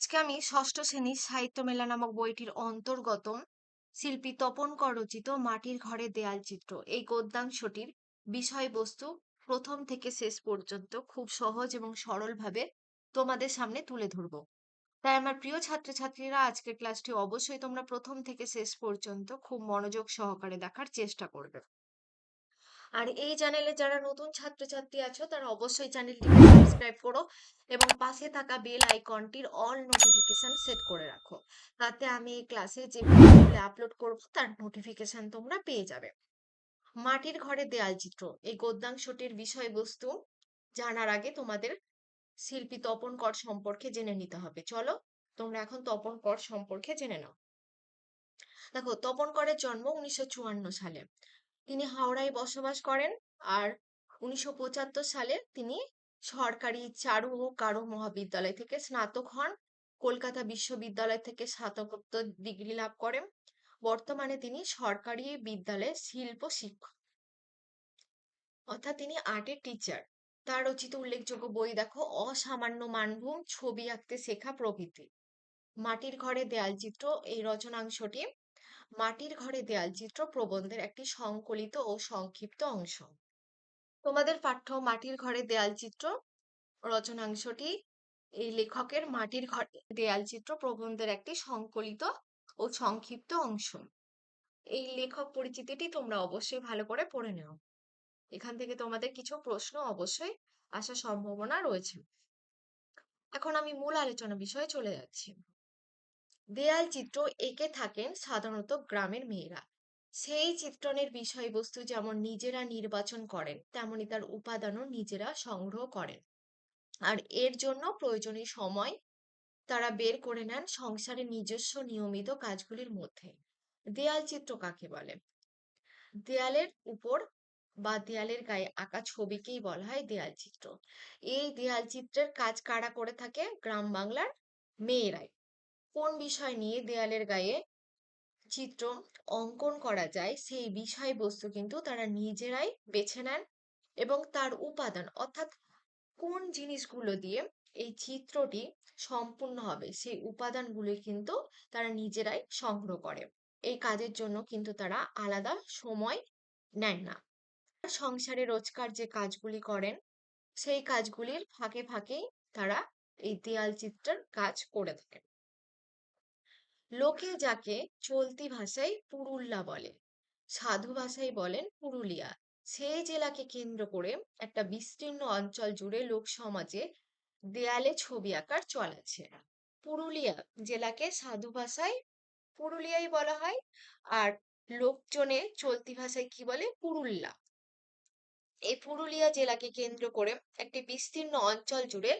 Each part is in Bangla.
আজকে আমি ষষ্ঠ শ্রেণির সাহিত্য মেলা নামক বইটির অন্তর্গত শিল্পী তপন কর রচিত মাটির ঘরে দেয়াল চিত্র। এই গদ্যাংশটির বিষয়বস্তু প্রথম থেকে শেষ পর্যন্ত খুব সহজ এবং সরলভাবে তোমাদের সামনে তুলে ধরব। তাই আমার প্রিয় ছাত্রছাত্রীরা, আজকের ক্লাসটি অবশ্যই তোমরা প্রথম থেকে শেষ পর্যন্ত খুব মনোযোগ সহকারে দেখার চেষ্টা করবে। আর এই চ্যানেলে যারা নতুন ছাত্রছাত্রী আছো, তারা অবশ্যই চ্যানেলটিকে সাবস্ক্রাইব করো এবং পাশে থাকা বেল আইকনটির অল নোটিফিকেশন সেট করে রাখো। তাতে আমি এই ক্লাসে যে ভিডিওগুলো আপলোড করব, তার নোটিফিকেশন তোমরা পেয়ে যাবে। মাটির ঘরে দেয়াল চিত্র, এই গদ্যাংশটির বিষয়বস্তু জানার আগে তোমাদের শিল্পী তপন কর সম্পর্কে জেনে নিতে হবে। চলো, তোমরা এখন তপন কর সম্পর্কে জেনে নাও। দেখো, তপন করের জন্ম উনিশশো চুয়ান্ন সালে। তিনি হাওড়ায় বসবাস করেন। আর উনিশশো পঁচাত্তর সালে তিনি সরকারি চারু ও কারু মহাবিদ্যালয় থেকে স্নাতক হন। কলকাতা বিশ্ববিদ্যালয় থেকে স্নাতকোত্তর ডিগ্রি লাভ করেন। বর্তমানে তিনি সরকারি বিদ্যালয়ে শিল্প শিক্ষক। অর্থাৎ তিনি আর্টের টিচার তার রচিত উল্লেখযোগ্য বই দেখো, অসামান্য মানভূম, ছবি আঁকতে শেখা প্রভৃতি। মাটির ঘরে দেয়াল চিত্র এই রচনাংশটি মাটির ঘরে দেয়াল চিত্র প্রবন্ধের একটি সংকলিত ও সংক্ষিপ্ত অংশ। তোমাদের পাঠ্য মাটির ঘরে দেয়াল চিত্র রচনাংশটি এই লেখকের মাটির ঘরে দেয়াল চিত্র প্রবন্ধের একটি সংকলিত ও সংক্ষিপ্ত অংশ। এই লেখক পরিচিতিটি তোমরা অবশ্যই ভালো করে পড়ে নাও। এখান থেকে তোমাদের কিছু প্রশ্ন অবশ্যই আসার সম্ভাবনা রয়েছে। এখন আমি মূল আলোচনা বিষয়ে চলে যাচ্ছি। দেয়াল চিত্র এঁকে থাকেন সাধারণত গ্রামের মেয়েরা। সেই চিত্রণের বিষয়বস্তু যেমন নিজেরা নির্বাচন করেন, তেমনি তার উপাদানও নিজেরা সংগ্রহ করেন। আর এর জন্য প্রয়োজনীয় সময় তারা বের করে নেন সংসারের নিজস্ব নিয়মিত কাজগুলির মধ্যে। দেয়াল চিত্র কাকে বলে? দেয়ালের উপর বা দেয়ালের গায়ে আঁকা ছবিকেই বলা হয় দেয়াল চিত্র। এই দেয়াল চিত্রের কাজ কারা করে থাকে? গ্রাম বাংলার মেয়েরাই। কোন বিষয় নিয়ে দেয়ালের গায়ে চিত্র অঙ্কন করা যায়, সেই বিষয়বস্তু কিন্তু তারা নিজেরাই বেছে নেন এবং তার উপাদান অর্থাৎ কোন জিনিসগুলো দিয়ে এই চিত্রটি সম্পূর্ণ হবে, সেই উপাদানগুলি কিন্তু তারা নিজেরাই সংগ্রহ করে। এই কাজের জন্য কিন্তু তারা আলাদা সময় নেন না। সংসারে রোজকার যে কাজগুলি করেন, সেই কাজগুলির ফাঁকে ফাঁকেই তারা এই দেয়াল চিত্রের কাজ করে থাকেন। লোকে যাকে চলতি ভাষায় পুরুল্লা বলে, সাধু ভাষায় বলেন পুরুলিয়া। সেই জেলাকে কেন্দ্র করে একটা বিস্তীর্ণ অঞ্চল জুড়ে লোক সমাজে দেয়ালে ছবি আঁকার চল আছে। পুরুলিয়া জেলাকে সাধু ভাষায়, পুরুলিয়াই বলা হয়, আর লোকজনে চলতি ভাষায় কি বলে? পুরুল্লা। এই পুরুলিয়া জেলাকে কেন্দ্র করে একটি বিস্তীর্ণ অঞ্চল জুড়ে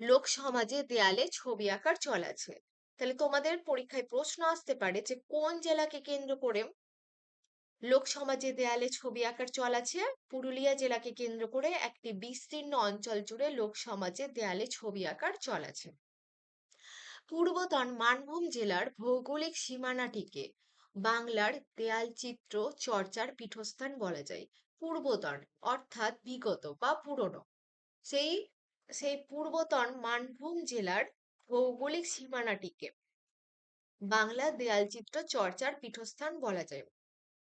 লোক সমাজে দেয়ালে ছবি আঁকার চল আছে। তাহলে তোমাদের পরীক্ষায় প্রশ্ন আসতে পারে যে, কোন জেলাকে কেন্দ্র করে লোক সমাজে দেয়ালে ছবি আঁকার চল আছে? পুরুলিয়া জেলাকে কেন্দ্র করে একটি বিস্তীর্ণ অঞ্চল জুড়ে লোক সমাজে দেয়ালে ছবি আঁকার চল আছে। পূর্বতন মানভূম জেলার ভৌগোলিক সীমানাটিকে বাংলার দেয়াল চিত্র চর্চার পীঠস্থান বলা যায়। পূর্বতন, অর্থাৎ বিগত বা পুরনো। সেই সেই পূর্বতন মানভূম জেলার ভৌগোলিক সীমানাটিকে। বাংলা দেয়ালচিত্র চর্চার পীঠস্থান বলা যায়।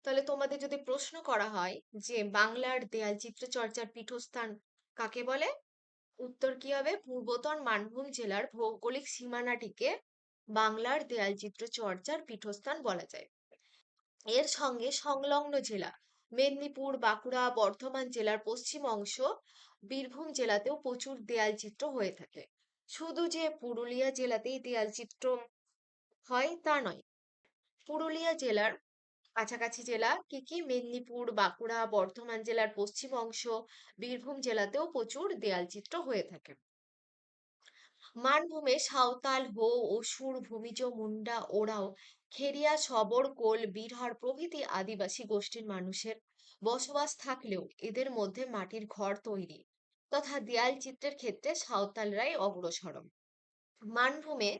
তাহলে তোমাদের যদি প্রশ্ন করা হয় যে বাংলার দেয়ালচিত্র চর্চার পীঠস্থান কাকে বলে? উত্তর কি হবে? পূর্বতন মানভূম জেলার ভৌগোলিক সীমানাটিকে বাংলার দেয়ালচিত্র চর্চার পীঠস্থান বলা যায়। এর সঙ্গে সংলগ্ন জেলা মেদিনীপুর, বাঁকুড়া, বর্ধমান জেলার পশ্চিম অংশ, বীরভূম জেলাতেও প্রচুর দেয়ালচিত্র হয়ে থাকে। শুধু যে পুরুলিয়া জেলাতেই দেয়াল চিত্র হয় তা নয়, পুরুলিয়া জেলার কাছাকাছি জেলা কি কি? মেদিনীপুর, বাঁকুড়া, বর্ধমান জেলার পশ্চিম অংশ, বীরভূম জেলাতেও প্রচুর দেয়াল চিত্র হয়ে থাকে। মানভূমে সাঁওতাল, হো, অসুর, ভূমিজ, মুন্ডা, ওরাও খেরিয়া সবর, কোল, বিরহার প্রভৃতি আদিবাসী গোষ্ঠীর মানুষের বসবাস থাকলেও এদের মধ্যে মাটির ঘর তৈরি। তথা দেয়াল চিত্রের ক্ষেত্রে সাঁওতালরাই অগ্রসরম মানভূমে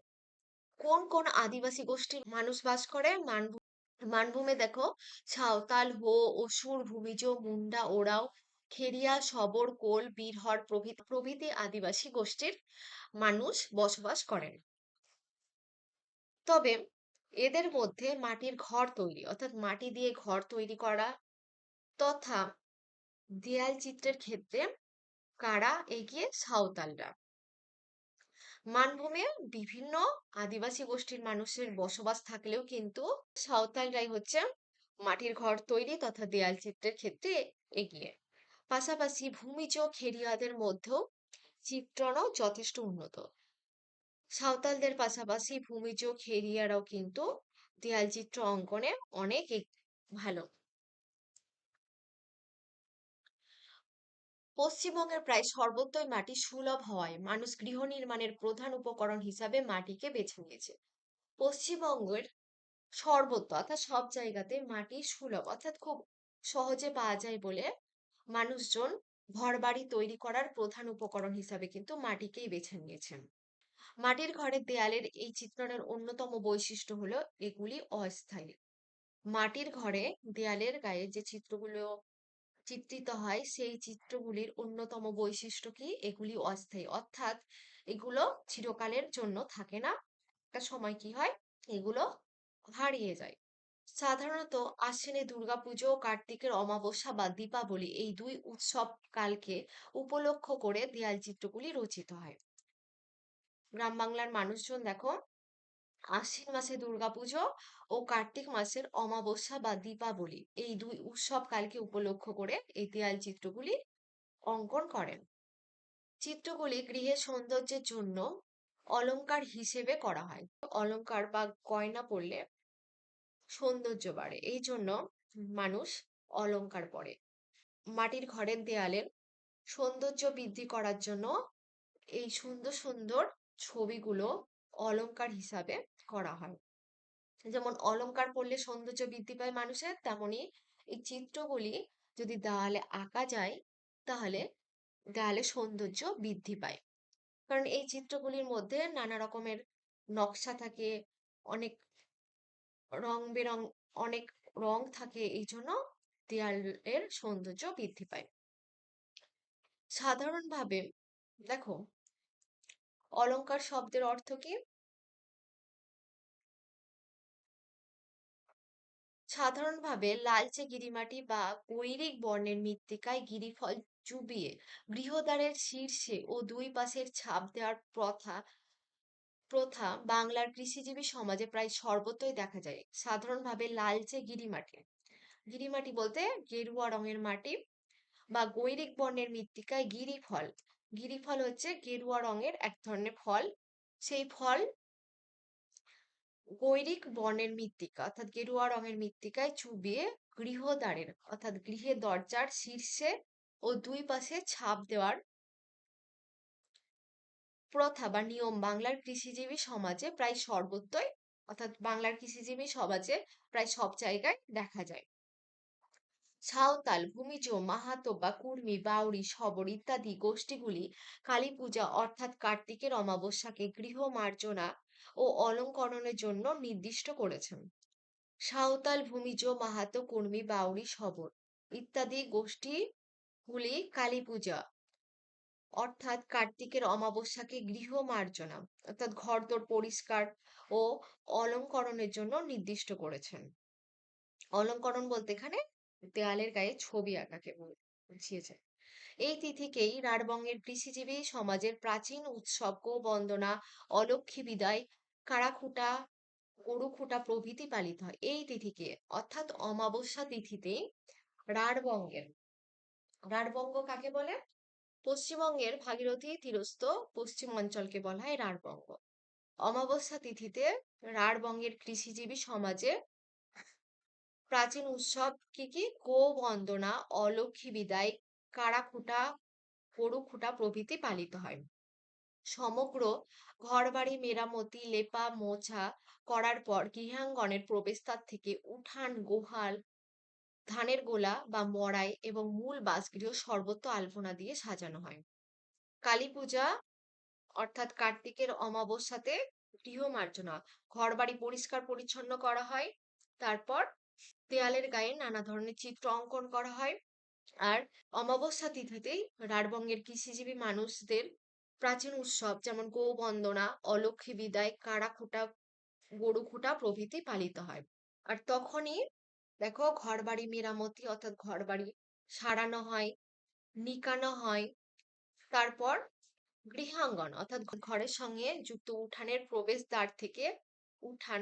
কোন কোন আদিবাসী গোষ্ঠীর মানুষ বাস করে? মানভূম মানভূমে দেখো সাঁওতাল, হো, অসুর, ভূমিজ, মুন্ডা ওরাও খেরিয়া সবর, কোল, বীরহর প্রভৃতি প্রভৃতি আদিবাসী গোষ্ঠীর মানুষ বসবাস করেন। তবে এদের মধ্যে মাটির ঘর তৈরি, অর্থাৎ মাটি দিয়ে ঘর তৈরি করা তথা দেয়াল চিত্রের ক্ষেত্রে কারা এগিয়ে সাঁওতালরা? মানভূমে বিভিন্ন আদিবাসী গোষ্ঠীর মানুষের বসবাস থাকলেও কিন্তু সাঁওতালরাই হচ্ছে মাটির ঘর তৈরি তথা দেয়াল চিত্রের ক্ষেত্রে এগিয়ে। পাশাপাশি ভূমিজ খেরিয়াদের মধ্যেও চিত্রণও যথেষ্ট উন্নত। সাঁওতালদের পাশাপাশি ভূমিজ খেরিয়ারাও কিন্তু দেয়াল চিত্র অঙ্কনে অনেক ভালো। পশ্চিমবঙ্গের প্রায় সর্বত্রই মাটি সুলভ হওয়ায় মানুষ গৃহ নির্মাণের প্রধান উপকরণ হিসাবে মাটিকে বেছে নিয়েছে। পশ্চিমবঙ্গের সর্বত্র অর্থাৎ সব জায়গাতে মাটি সুলভ, অর্থাৎ খুব সহজে পাওয়া যায় বলে মানুষজন ঘরবাড়ি তৈরি করার প্রধান উপকরণ হিসাবে কিন্তু মাটিকেই বেছে নিয়েছেন। মাটির ঘরের দেয়ালের এই চিত্রণের অন্যতম বৈশিষ্ট্য হলো এগুলি অস্থায়ী। মাটির ঘরে দেয়ালের গায়ে যে চিত্রগুলো চিত্রিত হয় সেই চিত্রগুলির অন্যতম বৈশিষ্ট্য কি? এগুলি অস্থায়ী। অর্থাৎ এগুলো চিরকালের জন্য থাকে না। একটা সময় কি হয়? এগুলো হারিয়ে যায়। সাধারণত আশ্বিনে দুর্গাপুজো, কার্তিকের অমাবস্যা বা দীপাবলি এই দুই উৎসব কালকে উপলক্ষ করে দেয়াল চিত্রগুলি রচিত হয়। গ্রাম বাংলার মানুষজন দেখো আশ্বিন মাসে দুর্গাপুজো ও কার্তিক মাসের অমাবস্যা বা দীপাবলি। এই দুই উৎসব কালকে উপলক্ষ করে এই দেয়াল চিত্রগুলি অঙ্কন করেন। চিত্রগুলি গৃহের সৌন্দর্যের জন্য অলংকার হিসেবে করা হয়। অলংকার বা গয়না পরলে সৌন্দর্য বাড়ে, এই জন্য মানুষ অলংকার পরে। মাটির ঘরের দেয়ালের সৌন্দর্য বৃদ্ধি করার জন্য এই সুন্দর সুন্দর ছবিগুলো অলংকার হিসাবে করা হয়। যেমন অলংকার পড়লে সৌন্দর্য বৃদ্ধি পায় মানুষের, তেমনি এই চিত্রগুলি যদি দেওয়ালে আঁকা যায়, তাহলে দেয়ালে সৌন্দর্য বৃদ্ধি পায়। কারণ এই চিত্রগুলির মধ্যে নানা রকমের নকশা থাকে, অনেক রং বেরং, অনেক রং থাকে, এই জন্য দেয়ালের সৌন্দর্য বৃদ্ধি পায়। সাধারণভাবে দেখো, অলংকার শব্দের অর্থ কি? সাধারণভাবে লালচে গিরিমাটি বা গৈরিক বর্ণের মৃত্তিকায় গিরিফল চুবিয়ে গৃহদ্বারের শীর্ষে ও দুই পাশের ছাপ দেওয়ার প্রথা প্রথা বাংলার কৃষিজীবী সমাজে প্রায় সর্বত্রই দেখা যায়, সাধারণভাবে লালচে গিরিমাটি। গিরিমাটি বলতে গেরুয়া রঙের মাটি বা গৈরিক বর্ণের মৃত্তিকায় গিরিফল। গিরিফল হচ্ছে গেরুয়া রঙের এক ধরনের ফল। সেই ফল গৈরিক বর্ণের মৃত্তিকা অর্থাৎ গেরুয়া রঙের মৃত্তিকায় চুবিয়ে গৃহদ্বারের অর্থাৎ গৃহের দরজার শীর্ষে ও দুই পাশে ছাপ দেওয়ার প্রথা বা নিয়ম বাংলার কৃষিজীবী সমাজে প্রায় সর্বত্রই, অর্থাৎ বাংলার কৃষিজীবী সমাজে প্রায় সব জায়গায় দেখা যায়। সাঁওতাল, ভূমিজ, মাহাতো বা কুর্মি বাউরি শবর ইত্যাদি গোষ্ঠীগুলি কালী পূজা অর্থাৎ কার্তিকের অমাবস্যাকে গৃহ মার্জনা ও অলঙ্করণের জন্য নির্দিষ্ট করেছেন। সাঁওতাল ভূমিজ মাহাতো কুর্মি বাউরি শবর ইত্যাদি গোষ্ঠীগুলি কালী পূজা, অর্থাৎ কার্তিকের অমাবস্যাকে গৃহ মার্জনা, অর্থাৎ ঘরদোর পরিষ্কার ও অলঙ্করণের জন্য নির্দিষ্ট করেছেন। অলঙ্করণ বলতে এখানে দেয়ালের গায়ে ছবি আঁকাকে বুঝিয়েছে। এই তিথিকেই রাঢ়বঙ্গের কৃষিজীবী সমাজের প্রাচীন উৎসব বন্দনা অলক্ষী বিদায় কারাখুটা, গরুখুটা প্রভৃতি পালিত হয়। এই তিথিকে, অর্থাৎ অমাবস্যা তিথিতে রাঢ়বঙ্গের। রাঢ়বঙ্গ কাকে বলে? পশ্চিমবঙ্গের ভাগীরথী তীরস্থ পশ্চিম অঞ্চলকে বলা হয় রাঢ়বঙ্গ। অমাবস্যা তিথিতে রাঢ়বঙ্গের কৃষিজীবী সমাজে প্রাচীন উৎসব কি কি? গো বন্দনা অলক্ষী বিদায়, কারাখুটা, গরুখুটা প্রভৃতি পালিত হয়। সমগ্র ঘরবাড়ি মেরামতি, লেপা, মোছা করার পর গৃহাঙ্গনের প্রবেশদ্বার থেকে উঠান, গোহাল, ধানের গোলা বা মড়াই এবং মূল বাসগৃহ সর্বত্র আলপনা দিয়ে সাজানো হয়। কালী পূজা, অর্থাৎ কার্তিকের অমাবস্যাতে গৃহ মার্জনা ঘর বাড়ি পরিষ্কার পরিচ্ছন্ন করা হয়। তারপর দেয়ালের গায়ে নানা ধরনের চিত্র অঙ্কন করা হয়। আর অমাবস্যা তিথিতেই রাঢ়বঙ্গের কৃষিজীবী মানুষদের প্রাচীন উৎসব যেমন গো বন্দনা অলক্ষী বিদায় গরু খুঁটা প্রভৃতি পালিত হয়। আর তখনই দেখো ঘরবাড়ি মেরামতি অর্থাৎ ঘর বাড়ি সারানো হয়, নিকানো হয়, তারপর গৃহাঙ্গন অর্থাৎ ঘরের সঙ্গে যুক্ত উঠানের প্রবেশদ্বার থেকে উঠান,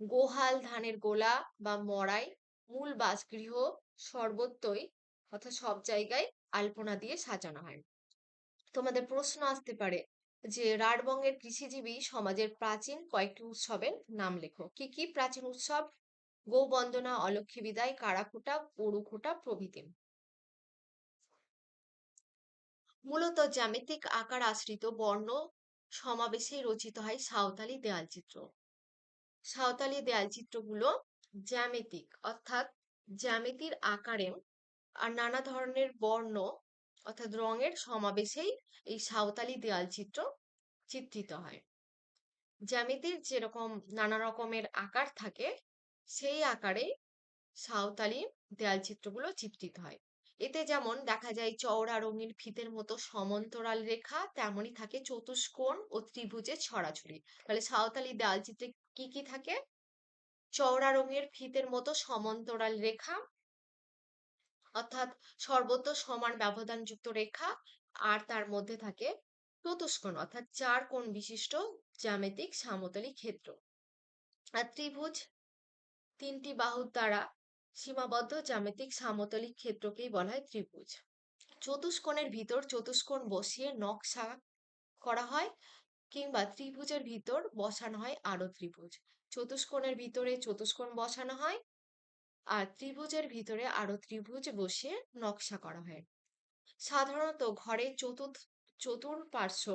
গোহাল ধানের গোলা বা মড়াই, মূল বাসগৃহ সর্বত্রই অর্থাৎ সব জায়গায় আলপনা দিয়ে সাজানো হয়। তোমাদের প্রশ্ন আসতে পারে যে রাঢ়বঙ্গের কৃষিজীবী সমাজের প্রাচীন কয়েকটি উৎসবের নাম লেখো। কি কি প্রাচীন উৎসব? গোবন্দনা, অলক্ষ্মী বিদায় কারাকুটা পড়ুখুটা প্রভৃতি। মূলত জ্যামিতিক আকার আশ্রিত বর্ণ সমাবেশে রচিত হয় সাঁওতালি দেয়ালচিত্র সাঁওতালি দেয়ালচিত্রগুলো জ্যামিতিক, অর্থাৎ জ্যামিতির আকারে আর নানা ধরনের বর্ণ অর্থাৎ রঙের সমাবেশেই এই সাঁওতালি দেয়াল চিত্র চিত্রিত হয়। জ্যামিতির যেরকম নানা রকমের আকার থাকে, সেই আকারে সাঁওতালি দেয়াল চিত্রগুলো চিত্রিত হয়। এতে যেমন দেখা যায় চওড়া রঙিন ফিতের মতো সমান্তরাল রেখা, তেমনই থাকে চতুষ্কোণ ও ত্রিভুজের ছড়াছড়ি। তাহলে সাঁওতালি দেয়াল চিত্রে কি কি থাকে? চওড়া রঙের ফিতের মতো সমান্তরাল রেখা অর্থাৎ সর্বত্র সমান ব্যবধানযুক্ত রেখা আর তার মধ্যে থাকে চতুষ্কোণ, অর্থাৎ চার কোণ বিশিষ্ট জ্যামিতিক সমতলী ক্ষেত্র। আর ত্রিভুজ তিনটি বাহুর দ্বারা সীমাবদ্ধ জ্যামিতিক সমতলী ক্ষেত্রকেই বলা হয় ত্রিভুজ। চতুষ্কোণের ভিতর চতুষ্কোণ বসিয়ে নকশা করা হয় কিংবা ত্রিভুজের ভিতর বসানো হয় আরও ত্রিভুজ। চতুষ্কোণের ভিতরে চতুষ্কোণ বসানো হয় আর ত্রিভুজের ভিতরে আরও ত্রিভুজ বসিয়ে নকশা করা হয়। সাধারণত ঘরের চতুর্থ, চতুর্পার্শ্ব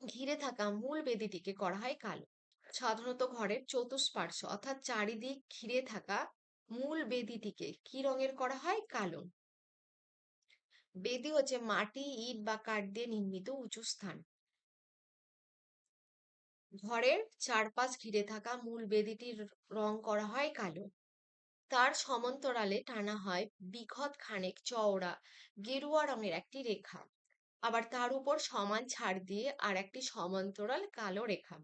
ঘিরে থাকা মূল বেদিটিকে করা হয় কালো। সাধারণত ঘরের চতুষ্পার্শ্ব অর্থাৎ চারিদিক ঘিরে থাকা মূল বেদিটিকে কি রঙের করা হয়? কালো। বেদি হচ্ছে মাটি, ইট বা কাঠ দিয়ে নির্মিত উঁচু স্থান। ঘরের চারপাশ ঘিরে থাকা মূল বেদিটির রং করা হয় কালো। তার সমান্তরালে টানা হয় বিঘত খানেক চওড়া গেরুয়া রঙের একটি রেখা। আবার তার উপর সমান ছাড় দিয়ে আর একটি সমান্তরাল কালো রেখা।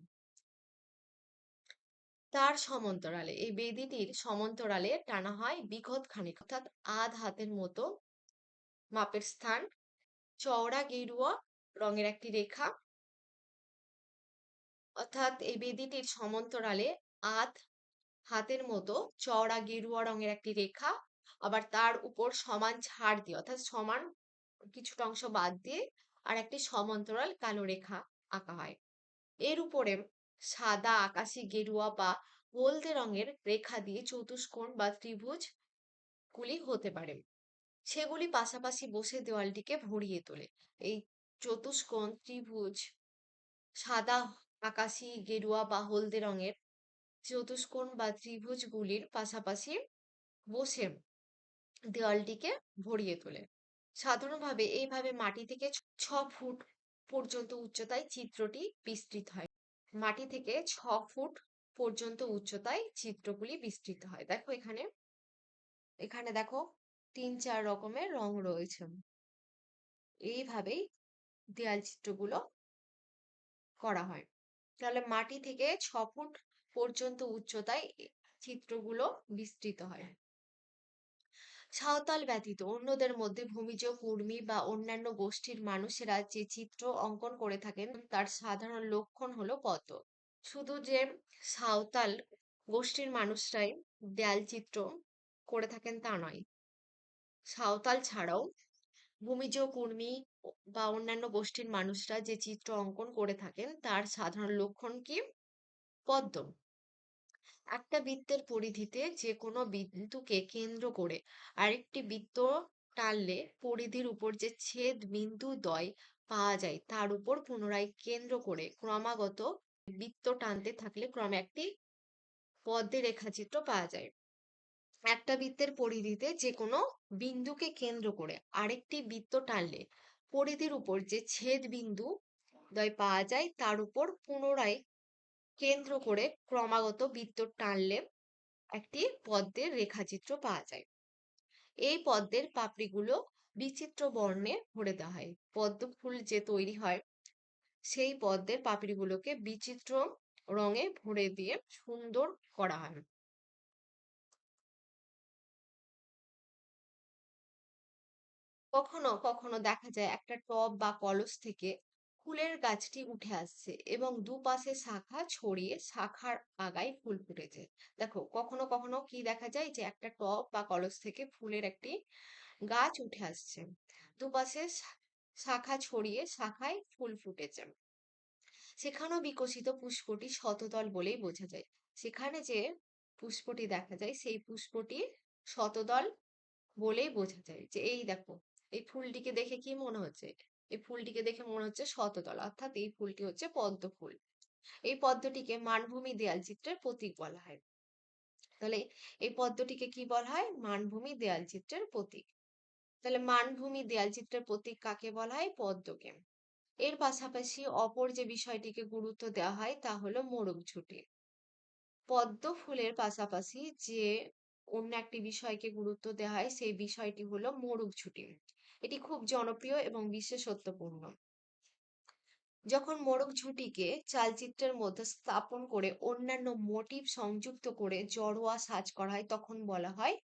তার সমান্তরালে, এই বেদিটির সমান্তরালে টানা হয় বিঘত খানেক। অর্থাৎ আধ হাতের মতো মাপের স্থান, চওড়া গেরুয়া রঙের একটি রেখা। অর্থাৎ এই বেদিটির সমান্তরালে আধ হাতের মতো চওড়া গেরুয়া রঙের একটি রেখা, আবার তার উপর সমান ছাড় দিয়ে, অর্থাৎ সমান কিছুটা অংশ বাদ দিয়ে আর একটি সমান্তরাল কালো রেখা আঁকা হয়। এর উপরে সাদা আকাশি গেরুয়া বা হলদে রঙের রেখা দিয়ে চতুষ্কোণ বা ত্রিভুজ গুলি হতে পারে। সেগুলি পাশাপাশি বসে দেওয়ালটিকে ভরিয়ে তোলে। এই চতুষ্কোণ, ত্রিভুজ, সাদা আকাশি গেরুয়া বা হলদে রঙের চতুষ্কোণ বা ত্রিভুজগুলির পাশাপাশি বসে দেওয়ালটিকে ভরিয়ে তোলে। সাধারণভাবে এইভাবে মাটি থেকে ছ ফুট পর্যন্ত উচ্চতায় চিত্রটি বিস্তৃত হয়। মাটি থেকে ছ ফুট পর্যন্ত উচ্চতায় চিত্রগুলি বিস্তৃত হয়। দেখো এখানে এখানে দেখো তিন, চার রকমের রং রয়েছে। এইভাবেই দেয়াল চিত্রগুলো করা হয়। তাহলে মাটি থেকে ছ ফুট পর্যন্ত উচ্চতায় চিত্রগুলো বিস্তৃত হয়। সাঁওতাল ব্যতীত অন্যদের মধ্যে ভূমিজ কুর্মী বা অন্যান্য গোষ্ঠীর মানুষেরা যে চিত্র অঙ্কন করে থাকেন, তার সাধারণ লক্ষণ হলো পদ্ম শুধু যে সাঁওতাল গোষ্ঠীর মানুষরাই দেয়াল চিত্র করে থাকেন তা নয়। সাঁওতাল ছাড়াও ভূমিজ কুর্মী বা অন্যান্য গোষ্ঠীর মানুষরা যে চিত্র অঙ্কন করে থাকেন, তার সাধারণ লক্ষণ কি? পদ্ম। একটা বৃত্তের পরিধিতে যে কোনো বিন্দুকে কেন্দ্র করে আরেকটি বৃত্ত টানলে পরিধির উপর যে ছেদ বিন্দু দ্বয় পাওয়া যায়, তার উপর পুনরায় কেন্দ্র করে ক্রমাগত বৃত্ত টানতে থাকলে ক্রমে একটি পদ্মের রেখাচিত্র পাওয়া যায়। একটা বৃত্তের পরিধিতে যে কোনো বিন্দুকে কেন্দ্র করে আরেকটি বৃত্ত টানলে পরিধির উপর যে ছেদ বিন্দু দ্বয় পাওয়া যায়, তার উপর পুনরায় কেন্দ্র করে ক্রমাগত বৃত্ত টানলে একটি পদ্মের রেখাচিত্র পাওয়া যায়। এই পদ্মের পাপড়িগুলো বিচিত্র বর্ণে ভরে দেওয়া হয়। পদ্ম ফুল যে তৈরি হয়, সেই পদ্মের পাপড়িগুলোকে বিচিত্র রঙে ভরে দিয়ে সুন্দর করা হয়। কখনো কখনো দেখা যায় একটা টব বা কলস থেকে ফুলের গাছটি উঠে আসছে এবং দুপাশে শাখা ছড়িয়ে শাখার আগায় ফুল ফুটেছে। দেখো, কখনো কখনো কি দেখা যায় যে একটা টব বা কলস থেকে ফুলের একটি গাছ উঠে আসছে। দুপাশে শাখা ছড়িয়ে শাখায় ফুল ফুটেছে। সেখানেও বিকশিত পুষ্পটি শতদল বলেই বোঝা যায়। সেখানে যে পুষ্পটি দেখা যায়, সেই পুষ্পটি শতদল বলেই বোঝা যায় যে, এই দেখো, এই ফুলটিকে দেখে কি মনে হচ্ছে? এই ফুলটিকে দেখে মনে হচ্ছে শতদল অর্থাৎ এই ফুলটি হচ্ছে পদ্ম ফুল। এই পদ্মটিকে মানভূমি দেয়াল চিত্রের প্রতীক বলা হয়। তাহলে এই পদ্মটিকে কি বলা হয়? মানভূমি দেয়াল চিত্রের প্রতীক। তাহলে মানভূমি দেয়াল চিত্রের প্রতীক কাকে বলা হয়? পদ্মকে। এর পাশাপাশি অপর যে বিষয়টিকে গুরুত্ব দেওয়া হয় তা হলো মোরগ ঝুঁটি। পদ্ম ফুলের পাশাপাশি যে অন্য একটি বিষয়কে গুরুত্ব দেওয়া হয় সেই বিষয়টি হলো মোরগ ঝুঁটি। এটি খুব জনপ্রিয় এবং বিশেষত্বপূর্ণ। যখন মোরগ ঝুঁটিকে চালচিত্রের মধ্যে স্থাপন করে অন্যান্য মোটিভ সংযুক্ত করে জড়োয়া সাজ করা হয়, তখন বলা হয়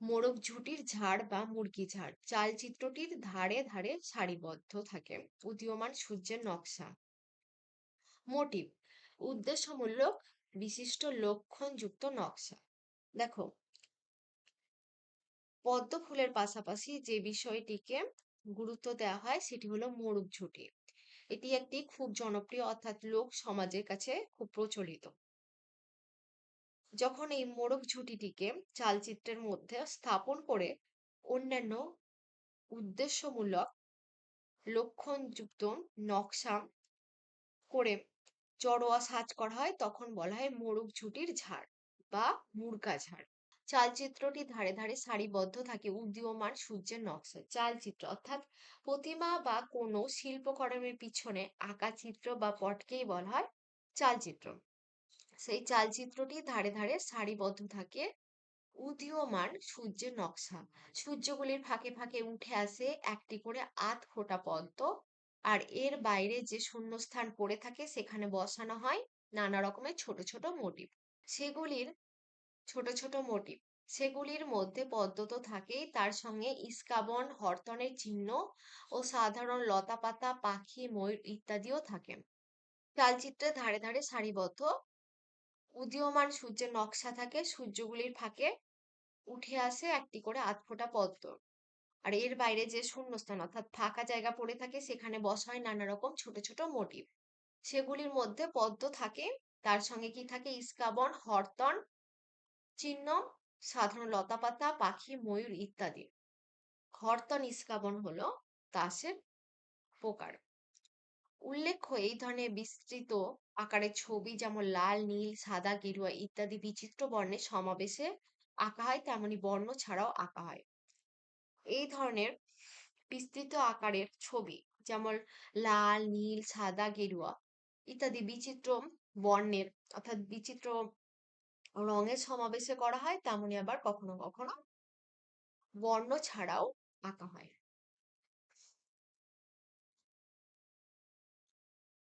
মোরগ ঝুঁটির ঝাড় বা মুরগি ঝাড়। চালচিত্রটির ধারে ধারে সারিবদ্ধ থাকে, উদীয়মান সূর্যের নকশা। মোটিভ, উদ্দেশ্যমূলক, বিশিষ্ট লক্ষণযুক্ত নকশা। দেখো পদ্ম ফুলের পাশাপাশি যে বিষয়টিকে গুরুত্ব দেওয়া হয় সেটি হলো মোরগ ঝুঁটি। এটি একটি খুব জনপ্রিয় অর্থাৎ লোক সমাজের কাছে খুব প্রচলিত। যখন এই মোরগ ঝুঁটিটিকে চালচিত্রের মধ্যে স্থাপন করে অন্যান্য উদ্দেশ্যমূলক লক্ষণযুক্ত নকশা করে জড়োয়া সাজ করা হয়, তখন বলা হয় মোরগ ঝুঁটির ঝাড় বা মুরগা ঝাড়। চালচিত্রটি ধারে ধারে সারিবদ্ধ থাকে উদীয়মান সূর্যের নকশা চালচিত্র অর্থাৎ প্রতিমা বা কোনো শিল্পকর্মের পিছনে আঁকা চিত্র বা পটকেই বলা হয় চালচিত্র। সেই চালচিত্রটি ধারে ধারে সারিবদ্ধ থাকে উদীয়মান সূর্যের নকশা। সূর্যগুলির ফাঁকে ফাঁকে উঠে আসে একটি করে আধ ফোঁটা পদ্ম আর এর বাইরে যে শূন্যস্থান পড়ে থাকে সেখানে বসানো হয় নানা রকমের ছোট ছোট মোটিভ। সেগুলির ছোট ছোট মোটিভ। সেগুলির মধ্যে পদ্ম তো থাকেই তার সঙ্গে ইস্কাবন, হরতনের চিহ্ন ও সাধারণ লতাপাতা, পাখি, ময়ূর ইত্যাদিও থাকে। চালচিত্রের ধারে ধারে সারিবদ্ধ। উদীয়মান সূর্যের নকশা থাকে, সূর্যগুলির ফাঁকে উঠে আসে একটি করে আধ ফোঁটা পদ্ম। আর এর বাইরে যে শূন্যস্থান, অর্থাৎ ফাঁকা জায়গা পড়ে থাকে, সেখানে বসা হয় নানা রকম ছোট ছোট মোটিভ। সেগুলির মধ্যে পদ্ম থাকে, তার সঙ্গে কি থাকে? ইস্কাবন, হরতন চিহ্ন, সাধারণ লতাপাতা, পাখি, ময়ূর ইত্যাদি। হরতন ইস্কাবন হলো তাসের প্রকার। উল্লেখ্য এই ধরনের বিস্তৃত আকারের ছবি যেমন লাল, নীল, সাদা, গেরুয়া ইত্যাদি বিচিত্র বর্ণের সমাবেশে আঁকা হয়, তেমনি বর্ণ ছাড়াও আঁকা হয়। এই ধরনের বিস্তৃত আকারের ছবি যেমন লাল, নীল, সাদা, গেরুয়া ইত্যাদি বিচিত্র বর্ণের অর্থাৎ বিচিত্র রঙের সমাবেশে করা হয়, তেমনি আবার কখনো কখনো বর্ণ ছাড়াও আঁকা হয়।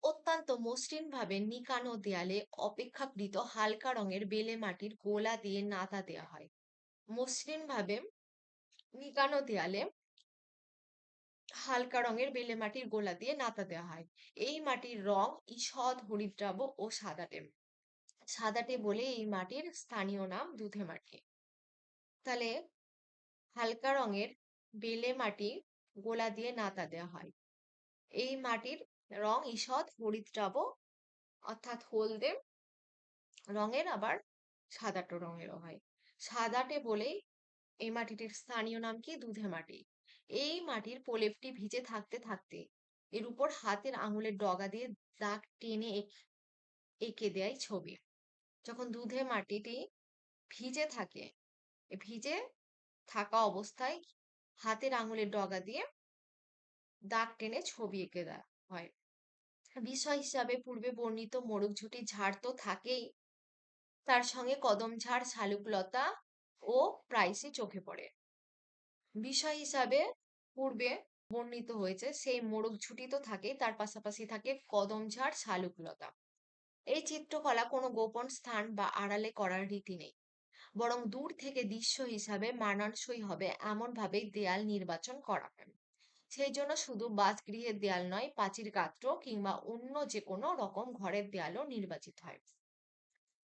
অত্যন্ত মসৃণভাবে নিকানো দেয়ালে অপেক্ষাকৃত হালকা রঙের বেলে মাটির গোলা দিয়ে নাতা দেওয়া হয়। মসৃণভাবে নিকানো দেয়ালে হালকা রঙের বেলে মাটির গোলা দিয়ে নাতা দেওয়া হয়। এই মাটির রং ঈষৎ হরিদ্রাব ও সাদাটে সাদাটে বলে এই মাটির স্থানীয় নাম দুধে মাটি। তাহলে হালকা রঙের বেলে মাটি গোলা দিয়ে নাতা দেওয়া হয়। এই মাটির রং ঈষৎ হরিদ্রাব অর্থাৎ হলদে রঙের আবার সাদাটো রঙেরও হয়। সাদাটে বলেই এই মাটিটির স্থানীয় নাম কি? দুধে মাটি। এই মাটির প্রলেপটি ভিজে থাকতে থাকতে এর উপর হাতের আঙুলের ডগা দিয়ে দাগ টেনে এঁকে দেয় ছবি। যখন দুধে মাটিটি ভিজে থাকে ভিজে থাকা অবস্থায় হাতের আঙুলের ডগা দিয়ে দাগ টেনে ছবি এঁকে দেওয়া হয়। বিষয় হিসাবে পূর্বে বর্ণিত মোরগ ঝুঁটি ঝাড় তো থাকেই। তার সঙ্গে কদম ঝাড়, শালুকলতা ও প্রাইসে চোখে পড়ে। বিষয় হিসাবে পূর্বে বর্ণিত হয়েছে, সেই মোরগ ঝুঁটি তো থাকে তার পাশাপাশি থাকে কদম ঝাড়, শালুকলতা। এই চিত্রকলা কোনো গোপন স্থান বা আড়ালে করার রীতি নেই। বরং দূর থেকে দৃশ্য হিসাবে মানানসই হবে এমন ভাবেই দেয়াল নির্বাচন করা সেই জন্য শুধু বাসগৃহের দেয়াল নয় প্রাচীর গাত্র কিংবা অন্য যে কোনো রকম ঘরের দেয়ালও নির্বাচিত হয়।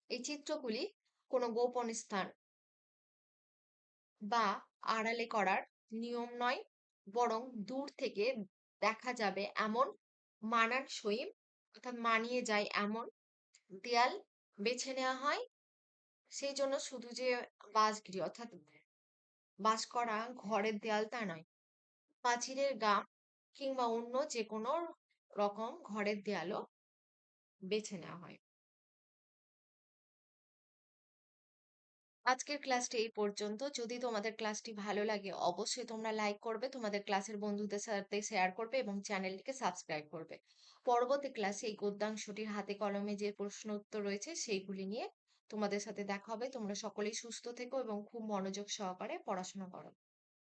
এই চিত্রগুলি কোনো গোপন স্থান বা আড়ালে করার নিয়ম নয়, বরং দূর থেকে দেখা যাবে এমন মানানসই অর্থাৎ মানিয়ে যায় এমন দেয়াল বেছে নেওয়া হয়। সেই জন্য শুধু যে বাসগৃহ অর্থাৎ বাস করা ঘরের দেয়াল তা নয় প্রাচীরের গা কিংবা অন্য যে কোনো রকম ঘরের দেয়ালও বেছে নেওয়া হয়। আজকের ক্লাসটি এই পর্যন্ত। যদি তোমাদের ক্লাসটি ভালো লাগে, অবশ্যই তোমরা লাইক করবে, তোমাদের ক্লাসের বন্ধুদের সাথে শেয়ার করবে এবং চ্যানেলটিকে সাবস্ক্রাইব করবে। পরবর্তী ক্লাসে এই গদ্যাংশটির হাতে কলমে যে প্রশ্ন উত্তর রয়েছে সেইগুলি নিয়ে তোমাদের সাথে দেখা হবে। তোমরা সকলেই সুস্থ থেকো এবং খুব মনোযোগ সহকারে পড়াশোনা করো।